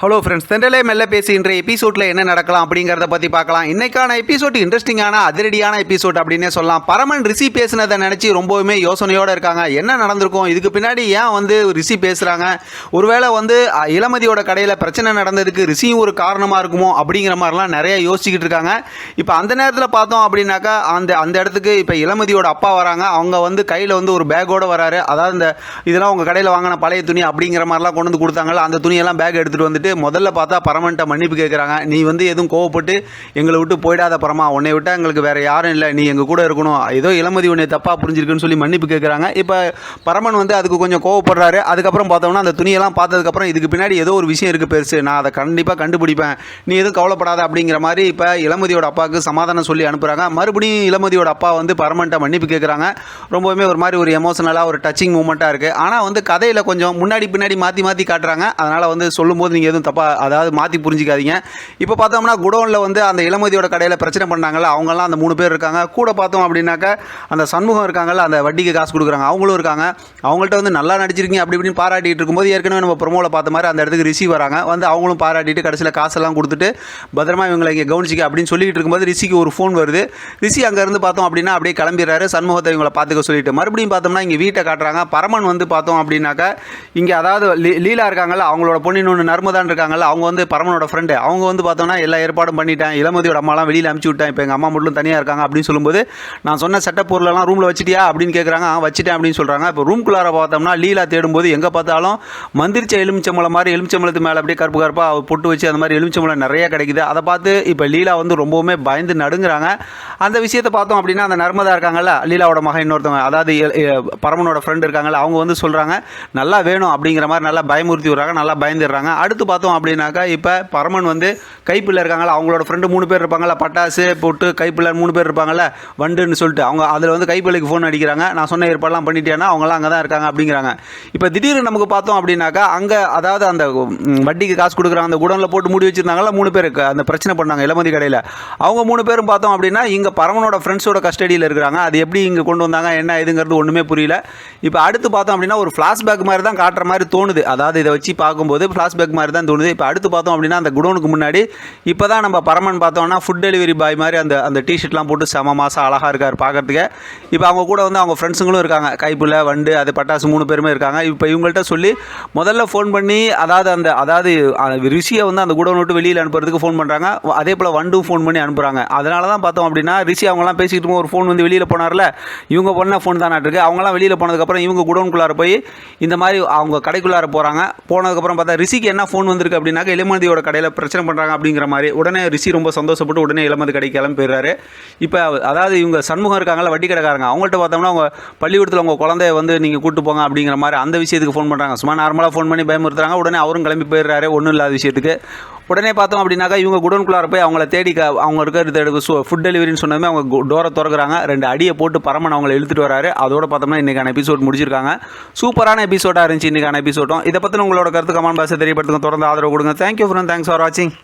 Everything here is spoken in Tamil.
ஹலோ ஃப்ரெண்ட்ஸ் தென்றலே மெல்ல பேசி இன்றைய எபிசோடில் என்ன நடக்கலாம் அப்படிங்கிறத பற்றி பார்க்கலாம். இன்னைக்கான எபிசோட் இன்ட்ரெஸ்டிங்கான அதிரடியான எபிசோட் அப்படின்னே சொல்லலாம். பரமன் ரிஷி பேசினதை நினச்சி ரொம்பவுமே யோசனையோடு இருக்காங்க. என்ன நடந்திருக்கும்? இதுக்கு பின்னாடி ஏன் வந்து ரிஷி பேசுகிறாங்க ஒருவேளை வந்து இளமதியோட கடையில் பிரச்சனை நடந்ததுக்கு ரிஷியும் ஒரு காரணமாக இருக்குமோ அப்படிங்கிற மாதிரிலாம் நிறைய யோசிச்சுக்கிட்டு இருக்காங்க. இப்போ அந்த நேரத்தில் பார்த்தோம் அப்படின்னாக்கா அந்த அந்த இடத்துக்கு இப்போ இளமதியோட அப்பா வராங்க. அவங்க வந்து கையில் வந்து ஒரு பேக்கோட வராரு. அதாவது இந்த இதெல்லாம் உங்கள் கடையில் வாங்கின பழைய துணி அப்படிங்கிற மாதிரிலாம் கொண்டு வந்து கொடுத்தாங்கல்ல அந்த துணியெல்லாம் பேக் எடுத்துகிட்டு வந்துட்டு முதல்ல பார்த்தா பரமன்ட்ட மன்னிப்பு கேட்குறாங்க நீ வந்து எதுவும் கோவப்பட்டு எங்களை விட்டு போயிடாத பரமா. உன்னை விட்டால் எங்களுக்கு வேறு யாரும் இல்லை. நீ எங்கள் கூட இருக்கணும். ஏதோ இளமதி உன்னை தப்பாக புரிஞ்சிருக்குன்னு சொல்லி மன்னிப்பு கேட்குறாங்க இப்போ பரமன் வந்து அதுக்கு கொஞ்சம் கோவப்படுறாரு. அதுக்கப்புறம் பார்த்தோம்னா அந்த துணியெல்லாம் பார்த்ததுக்கப்புறம் இதுக்கு பின்னாடி ஏதோ ஒரு விஷயம் இருக்குது பெருசு. நான் அதை கண்டிப்பாக கண்டுபிடிப்பேன். நீ எதுவும் கவலைப்படாத அப்படிங்கிற மாதிரி இப்போ இளமதியோட அப்பாவுக்கு சமாதானம் சொல்லி அனுப்புகிறாங்க மறுபடியும் இளமதியோட அப்பா வந்து பரமன்ட்ட மன்னிப்பு கேட்குறாங்க ரொம்பவுமே ஒரு மாதிரி ஒரு எமோஷனலாக ஒரு டச்சிங் மூமெண்ட்டாக இருக்குது ஆனால் வந்து கதையில் கொஞ்சம் முன்னாடி பின்னாடி மாற்றி மாற்றி காட்டுறாங்க. அதனால் வந்து சொல்லும்போது நீங்கள் எதுவும் தப்பாக அதாவது மாற்றி புரிஞ்சிக்காதீங்க. இப்போ பார்த்தோம்னா குடோனில் வந்து அந்த இளமதியோட கடையில் பிரச்சனை பண்ணாங்கல்ல அவங்கெல்லாம் அந்த மூணு பேர் இருக்காங்க. கூட பார்த்தோம் அப்படின்னாக்கா அந்த சண்முகம் இருக்காங்கல்ல அந்த வட்டிக்கு காசு கொடுக்குறாங்க. அவங்களும் இருக்காங்க. அவங்கள்ட்ட வந்து நல்லா நடிச்சிருக்கீங்க அப்படி இப்படின்னு பாராட்டிட்டு இருக்கும்போது ஏற்கனவே நம்ம ப்ரொமோவில் பார்த்த மாதிரி அந்த இடத்துக்கு ரிஷி வராங்க. வந்து அவங்களும் பாராட்டிட்டு கடைசியில் காசெல்லாம் கொடுத்துட்டு பத்திரமா இவங்களை இங்கே கவனிச்சிக்க அப்படின்னு சொல்லிட்டு இருக்கும்போது ரிஷிக்கு ஒரு ஃபோன் வருது. ரிஷி அங்கேருந்து பார்த்தோம் அப்படின்னா அப்படியே கிளம்பிடுறாரு. சண்முகத்தை இவங்களை பார்த்துக்க சொல்லிட்டு. மறுபடியும் பார்த்தோம்னா இங்கே வீட்டை காட்டுறாங்க. பரமன் வந்து பார்த்தோம் அப்படின்னாக்கா இங்கே அதாவது லீ- லீலா இருக்காங்கல்ல அவங்களோட பொண்ணு ஒன்று நர்மதான் இருக்காங்கல்ல அவங்க வந்து பரமனோட ஃப்ரெண்டு அவங்க வந்து பார்த்தோம்னா எல்லா ஏற்பாடும் பண்ணிட்டேன். இளமதியோட அம்மாலாம் வெளியில் அனுப்பிச்சி விட்டேன் இப்போ எங்கள் அம்மா மட்டும் தனியாக இருக்காங்க அப்படின்னு சொல்லும்போது நான் சொன்ன செட்டப் பொருளெல்லாம் ரூமில் வச்சிட்டியா அப்படின்னு கேட்குறாங்க ஆ வச்சிட்டேன் அப்படின்னு சொல்கிறாங்க இப்போ ரூம்குள்ளார பார்த்தோம்னா லீலா தேடும்போது எங்கே பார்த்தாலும் மந்திரிச்ச எலுமிச்சம்பழம் மாதிரி எலுமிச்சம்பழத்து மேலே அப்படியே கருப்பு கருப்பாக பொட்டு வச்சு அந்த மாதிரி எலுமிச்சம்பளம் நிறைய கிடைக்குது. அதை பார்த்து இப்போ லீலா வந்து ரொம்பவுமே பயந்து நடுங்குறாங்க. அந்த விஷயத்தை பார்த்தோம் அப்படின்னா அந்த நர்மதா இருக்காங்கல்ல லீலாவோட மகன் இன்னொருத்தவங்க அதாவது பரமனோட ஃப்ரெண்ட் இருக்காங்கல்ல அவங்க வந்து சொல்கிறாங்க நல்லா வேணும் அப்படிங்கிற மாதிரி நல்லா பயமுறுத்தி விடுறாங்க நல்லா பயந்துடுறாங்க. அடுத்து பார்த்தோம் அப்படின்னாக்கா இப்போ பரமன் வந்து கைப்பிள்ளை இருக்காங்களா அவங்களோட ஃப்ரெண்டு மூணு பேர் இருப்பாங்கள பட்டாசு போட்டு கைப்பிள்ளை மூணு பேர் இருப்பாங்கல்ல வண்டுன்னு சொல்லிட்டு அவங்க அதில் வந்து கைப்பிள்ளைக்கு ஃபோன் அடிக்கிறாங்க. நான் சொன்ன ஏற்பாடுலாம் பண்ணிட்டேன்னா அவங்களாம் அங்கே தான் இருக்காங்க அப்படிங்கிறாங்க. இப்போ திடீர்னு நமக்கு பார்த்தோம் அப்படின்னாக்கா அங்கே அதாவது அந்த வட்டிக்கு காசு கொடுக்குறாங்க அந்த குடோனில் போட்டு மூடி வச்சுருந்தாங்களா மூணு பேருக்கு அந்த பிரச்சனை பண்ணாங்க இளமதி கடையில். அவங்க மூணு பேரும் பார்த்தோம் அப்படின்னா இங்கே பரமனோட ஃப்ரெண்ட்ஸோட கஸ்டடியில் இருக்கிறாங்க. அது எப்படி இங்கே கொண்டு வந்தாங்க என்ன இதுங்கிறது ஒன்றுமே புரியல. இப்போ அடுத்து பார்த்தோம் அப்படின்னா ஒரு ஃப்ளாஷ்பேக் மாதிரி தான் காட்டுற மாதிரி தோணுது. அதாவது இதை வச்சு பார்க்கும்போது ஃப்ளாஷ்பேக் மாதிரி தான் தோணுது. இப்போ அடுத்து பார்த்தோம் அப்படின்னா அந்த குடோனுக்கு முன்னாடி இப்போ தான் நம்ம பரமன் பார்த்தோம்னா ஃபுட் டெலிவரி பாய் மாதிரி அந்த அந்த டிஷர்ட்லாம் போட்டு செம மாதம் அழகாக இருக்கார் பார்க்குறதுக்கு. இப்போ அவங்க கூட வந்து அவங்க ஃப்ரெண்ட்ஸுங்களும் இருக்காங்க. கைப்பில் வண்டு அது பட்டாசு மூணு பேருமே இருக்காங்க. இப்போ இவங்கள்ட்ட சொல்லி முதல்ல ஃபோன் பண்ணி அதாவது அந்த அதாவது ரிஷியை வந்து அந்த குடோன் விட்டு வெளியில் அனுப்புறதுக்கு ஃபோன் பண்ணுறாங்க அதே போல் வண்டும் ஃபோன் பண்ணி அனுப்புகிறாங்க அதனால தான் பார்த்தோம் அப்படின்னா ரிஷி அவங்களாம் பேசிக்கிட்டு ஒரு ஃபோன் வந்து வெளியில் போனார்ல. இவங்க பண்ண ஃபோன் தான் இருக்குது அவங்களாம் வெளியில் போனதுக்கப்புறம் இவங்க குடோனுக்குள்ளார போய் இந்த மாதிரி அவங்க கடைக்குள்ளார போகிறாங்க போனதுக்கப்புறம் பார்த்தா ரிஷிக்கு என்ன ஃபோன் வந்திருக்கு அப்படின்னாக்க இளமதியோட கடையில் பிரச்சனை பண்ணுறாங்க அப்படிங்கிற மாதிரி உடனே ரிஷி ரொம்ப சந்தோஷப்பட்டு உடனே இளமதி கடைக்கு கிளம்பி போயிடுறாரு இப்போ அதாவது இவங்க சண்முகம் இருக்காங்களா வட்டி கடைக்காரங்க அவங்கள்ட்ட பார்த்தோம்னா அவங்க பள்ளிக்கூடத்தில் உங்கள் குழந்தைய வந்து நீங்கள் கூட்டு போங்க அப்படிங்கிற மாதிரி அந்த விஷயத்துக்கு ஃபோன் பண்ணுறாங்க சும்மா நார்மலாக ஃபோன் பண்ணி பயமுறுத்துறாங்க. உடனே அவரும் கிளம்பி போயிடுறாரு. ஒன்றும் இல்லாத விஷயத்துக்கு. உடனே பார்த்தோம் அப்படின்னாக்கா இவங்க குடோனுக்குள்ளார போய் அவங்கள தேடி அவங்க இருக்கிற ஃபுட் டெலிவரின்னு சொன்னதுமே அவங்க டோரை திறக்கிறாங்க. ரெண்டு அடியை போட்டு பரமன் அவங்களை இழுத்துட்டு வராரு. அதோட பார்த்தோம்னா இன்றைக்கான எபிசோட் முடிச்சிருக்காங்க. சூப்பரான எபிசோடாக இருந்துச்சு இன்றைக்கான எபிசோட்டும் இதை பற்றின உங்களோட கருத்து கமான் பாக்ஸை தெரியப்படுத்துங்க. தொடர்ந்து ஆதரவு கொடுங்க. தேங்க்யூ ஃப்ரெண்ட் தேங்க்ஸ் ஃபார் வாட்சிங்